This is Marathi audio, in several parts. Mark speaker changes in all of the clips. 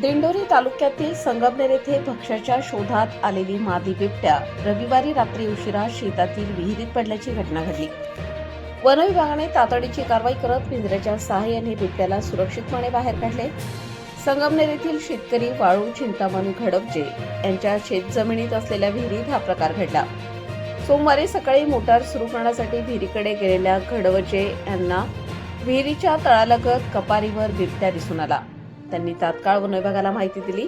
Speaker 1: दिंडोरी तालुक्यातील संगमनेर येथे भक्ष्याच्या शोधात आलेली मादी बिबट्या रविवारी रात्री उशिरा शेतातील विहिरीत पडल्याची घटना घडली. वन विभागाने तातडीची कारवाई करत पिंजऱ्याच्या सहाय्याने बिबट्याला सुरक्षितपणे बाहेर काढले. संगमनेर येथील शेतकरी वाळू चिंतामण घडपजे यांच्या शेतजमिनीत असलेल्या विहिरीत हा प्रकार घडला. सोमवारी सकाळी मोटार सुरू करण्यासाठी विहिरीकडे गेलेल्या घडवजे यांना विहिरीच्या तळालगत कपारीवर बिबट्या दिसून आला. त्यांनी तात्काळ वन विभागाला माहिती दिली.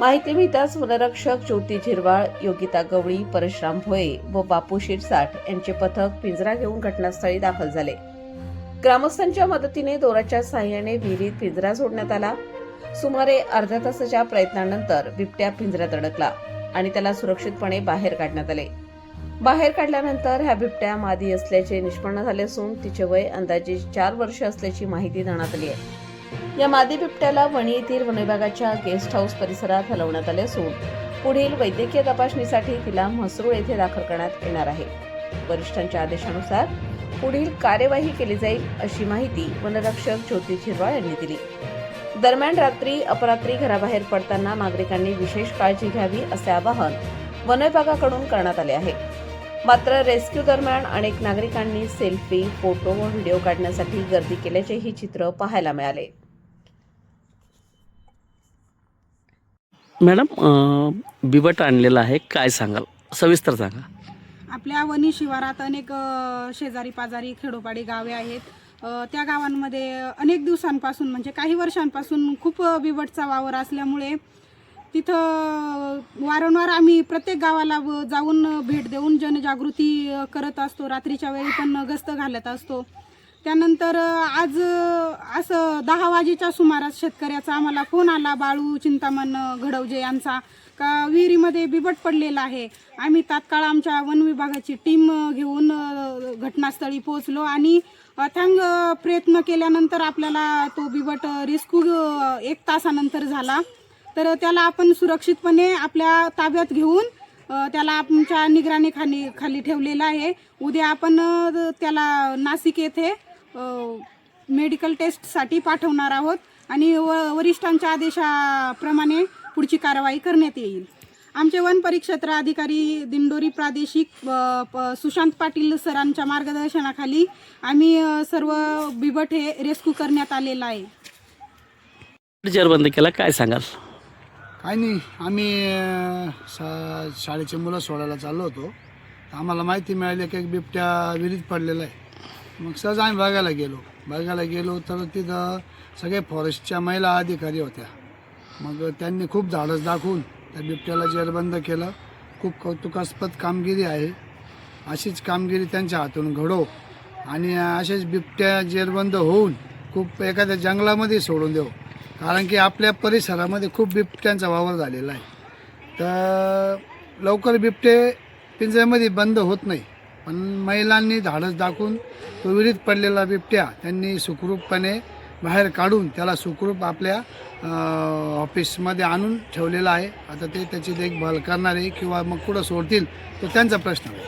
Speaker 1: माहिती मिळताच वनरक्षक ज्योती झिरवाळ योगिता गवळी परशुराम भोये व बापू शिरसाट यांचे पथक पिंजरा घेऊन घटनास्थळी दाखल झाले. ग्रामस्थांच्या मदतीने दोराच्या साह्याने विहिरीत पिंजरा सोडण्यात आला. सुमारे अर्ध्या तासाच्या प्रयत्नानंतर बिबट्या पिंजऱ्यात अडकला आणि त्याला सुरक्षितपणे बाहेर काढण्यात आले. बाहेर काढल्यानंतर ह्या बिबट्या मादी असल्याचे निष्पन्न झाले असून तिचे वय अंदाजे चार वर्ष असल्याची माहिती देण्यात आली आहे. या मादी बिबट्याला वणी येथील वनविभागाच्या गेस्ट हाऊस परिसरात हलवण्यात आले असून पुढील वैद्यकीय तपासणीसाठी तिला म्हसरूळ येथे दाखल करण्यात येणार आहे. वरिष्ठांच्या आदेशानुसार पुढील कार्यवाही केली जाईल अशी माहिती वनरक्षक ज्योती झिरवाळ यांनी दिली. दरम्यान रात्री अपरात्री घराबाहेर पडताना नागरिकांनी विशेष काळजी घ्यावी असे आवाहन वनविभागाकडून करण्यात आले आहे. मात्र रेस्क्यू दरम्यान अनेक नागरिकांनी सेल्फी फोटो व व्हिडिओ काढण्यासाठी गर्दी केल्याचेही चित्र पाहायला मिळाले.
Speaker 2: मॅडम बिबट आणलेला आहे. काय सांगाल? सविस्तर सांगा.
Speaker 3: आपल्या वनी शिवारात अनेक शेजारी पाजारी खेडोपाडी गावे आहेत. त्या गावांमध्ये अनेक दिवसांपासून म्हणजे काही वर्षांपासून खूप बिबटचा वावर असल्यामुळे तिथं वारंवार आम्ही प्रत्येक गावाला व- जाऊन भेट देऊन जनजागृती करत असतो. रात्रीच्या वेळी पण गस्त घालत असतो. त्यानंतर आज असं दहा वाजेच्या सुमारास शेतकऱ्याचा आम्हाला फोन आला. बाळू चिंतामण घडवजे यांचा. का विहिरीमध्ये बिबट पडलेला आहे. आम्ही तात्काळ आमच्या वन विभागाची टीम घेऊन घटनास्थळी पोहोचलो आणि अथांग प्रयत्न केल्यानंतर आपल्याला तो बिबट रिस्क्यू एक तासानंतर झाला. तर त्याला आपण सुरक्षितपणे आपल्या ताब्यात घेऊन त्याला आमच्या निगराणी खाली खाली ठेवलेलं आहे. उद्या आपण त्याला नाशिक येथे मेडिकल टेस्टसाठी पाठवणार आहोत आणि व वरिष्ठांच्या आदेशाप्रमाणे पुढची कारवाई करण्यात येईल. आमचे वन परिक्षेत्र अधिकारी दिंडोरी प्रादेशिक सुशांत पाटील सरांच्या मार्गदर्शनाखाली आम्ही सर्व बिबट हे रेस्क्यू करण्यात आलेलं आहे.
Speaker 2: जरबंद केला काय सांगाल?
Speaker 4: आणि आम्ही शा शाळेचे मुलं सोडायला चाललो होतो. आम्हाला माहिती मिळाली की एक बिबट्या विहिरीत पडलेला आहे. मग सहज आम्ही बघायला गेलो. बघायला गेलो तर तिथं सगळे फॉरेस्टच्या महिला अधिकारी होत्या. मग त्यांनी खूप धाडस दाखवून त्या बिबट्याला जेरबंद केलं. खूप कौतुकास्पद कामगिरी आहे. अशीच कामगिरी त्यांच्या हातून घडो. आणि असेच बिबट्या जेरबंद होऊन खूप एखाद्या जंगलामध्ये सोडून देऊ. कारण की आपल्या परिसरामध्ये खूप बिबट्यांचा वावर झालेला आहे. तर लवकर बिबटे पिंजऱ्यामध्ये बंद होत नाही. पण महिलांनी धाडस दाखवून तो विहिरीत पडलेला बिबट्या त्यांनी सुखरूपपणे बाहेर काढून त्याला सुखरूप आपल्या ऑफिसमध्ये आणून ठेवलेला आहे. आता ते त्याची देखभाल करणारे किंवा मग कुठं सोडतील तो त्यांचा प्रश्न आहे.